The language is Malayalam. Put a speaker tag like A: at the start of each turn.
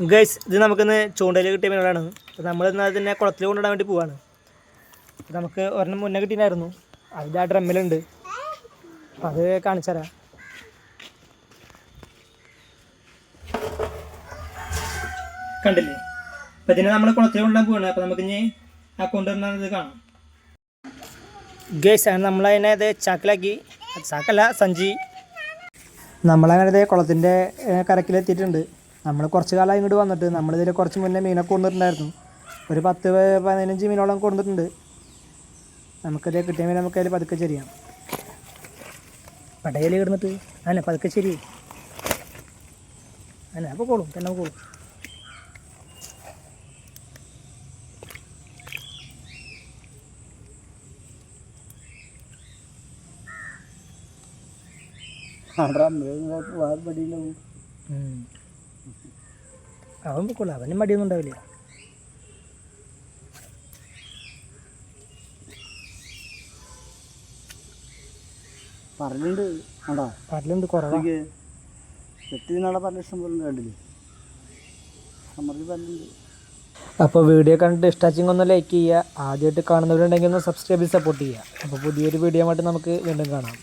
A: ഗൈസ് ഇത് നമുക്കിന്ന് ചൂണ്ടയിൽ കിട്ടിയ മീനുകളാണ്. അപ്പോൾ നമ്മൾ ഇന്ന് അതിനെ കുളത്തിൽ കൊണ്ടിടാൻ വേണ്ടി പോവാണ്. നമുക്ക് ഒരെണ്ണം മുന്നേ കിട്ടിയിട്ടുണ്ടായിരുന്നു. അതിന്റെ ആ ഡ്രമ്മിലുണ്ട്. അപ്പം അത് കാണിച്ചു തരാം. കണ്ടില്ലേ? അപ്പം ഇതിനെ നമ്മൾ കുളത്തിൽ കൊണ്ടുപോകാൻ പോവാണ്. അപ്പോൾ നമുക്ക് ഇനി ആ കൊണ്ടുവരുന്നത് കാണാം. ഗേസ് നമ്മളതിനെ അത് ചാക്കിലാക്കി. ചാക്കല്ല സഞ്ചി. നമ്മളങ്ങനെ കുളത്തിന്റെ കരക്കിലെത്തിയിട്ടുണ്ട്. നമ്മൾ കുറച്ച് കാലം ഇങ്ങോട്ട് വന്നിട്ട് നമ്മളിതിൽ കുറച്ച് മുന്നേ മീനൊക്കെ കൊണ്ടിട്ടുണ്ടായിരുന്നു ഒരു പത്ത് പതിനഞ്ച് മീനോളം കൊണ്ടിട്ടുണ്ട് നമുക്കത് കിട്ടിയ മീൻ നമുക്ക് അതിൽ പതുക്കെ ചെരിയാം. പടയിൽ കിടന്നിട്ട് അല്ല പതുക്കെ ശരി അല്ല അപ്പോൾ കോളും തന്നെ കോളും ഉം. അവൻ പൊക്കോളൂ അവന് മടിയൊന്നും ഉണ്ടാവില്ല. അപ്പൊ കുറവാണ്
B: ഇഷ്ടം പോലെ കണ്ടില്ലേ? സമ്മർദ്ദം പറഞ്ഞിട്ടുണ്ട്.
A: അപ്പോൾ വീഡിയോ കണ്ടിട്ട് ഇഷ്ടാച്ചിങ് ഒന്ന് ലൈക്ക് ചെയ്യുക. ആദ്യമായിട്ട് കാണുന്നവരുണ്ടെങ്കിൽ ഒന്ന് സബ്സ്ക്രൈബ് സപ്പോർട്ട് ചെയ്യുക. അപ്പോൾ പുതിയൊരു വീഡിയോ ആയിട്ട് നമുക്ക് വീണ്ടും കാണാം.